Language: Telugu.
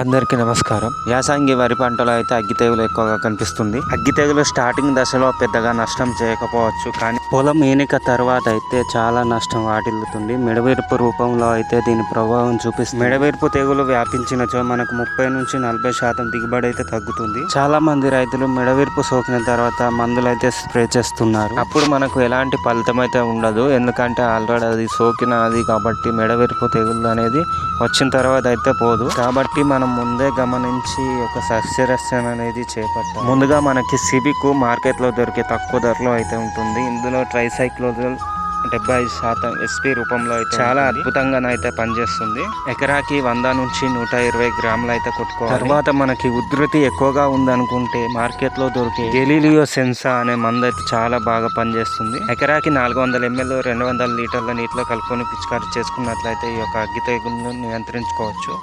అందరికీ నమస్కారం. యాసంగి వరి పంటలో అయితే అగ్గి తెగులు ఎక్కువగా కనిపిస్తుంది. అగ్గి తెగులు స్టార్టింగ్ దశలో పెద్దగా నష్టం చేయకపోవచ్చు కానీ పొలం ఈనిక తర్వాత అయితే చాలా నష్టం వాటిల్లుతుంది. మెడవీర్పు రూపంలో అయితే దీని ప్రభావం చూపిస్తుంది. మెడవీర్పు తెగులు వ్యాపించినచో మనకు ముప్పై నుంచి నలభై శాతం దిగుబడి అయితే తగ్గుతుంది. చాలా మంది రైతులు మెడవీర్పు సోకిన తర్వాత మందులు అయితే స్ప్రే చేస్తున్నారు. అప్పుడు మనకు ఎలాంటి ఫలితం అయితే ఉండదు. ఎందుకంటే ఆల్రెడీ అది సోకిన అది కాబట్టి మెడవిర్పు తెగులు అనేది వచ్చిన తర్వాత అయితే పోదు. కాబట్టి మనం ముందే గమనించి ఒక సస్యరక్షణ అనేది చేపట్టాలి. ముందుగా మనకి సిబికు మార్కెట్లో దొరికే తక్కువ ధరలో అయితే ఉంటుంది. ఇందులో ట్రైసైక్లోజల్ డెబ్బై ఐదు శాతం ఎస్పీ రూపంలో అయితే చాలా అద్భుతంగా అయితే పనిచేస్తుంది. ఎకరాకి వంద నుంచి నూట ఇరవై గ్రాములు అయితే కొట్టుకోవాలి. తర్వాత మనకి ఉధృతి ఎక్కువగా ఉందనుకుంటే మార్కెట్లో దొరికే గెలీలియో సెన్సా అనే మందు అయితే చాలా బాగా పనిచేస్తుంది. ఎకరాకి నాలుగు వందల ఎంఎల్ రెండు వందల లీటర్ల నీటిలో కలుపుకొని పిచికారి చేసుకున్నట్లయితే ఈ యొక్క అగ్గి తెగులను నియంత్రించుకోవచ్చు.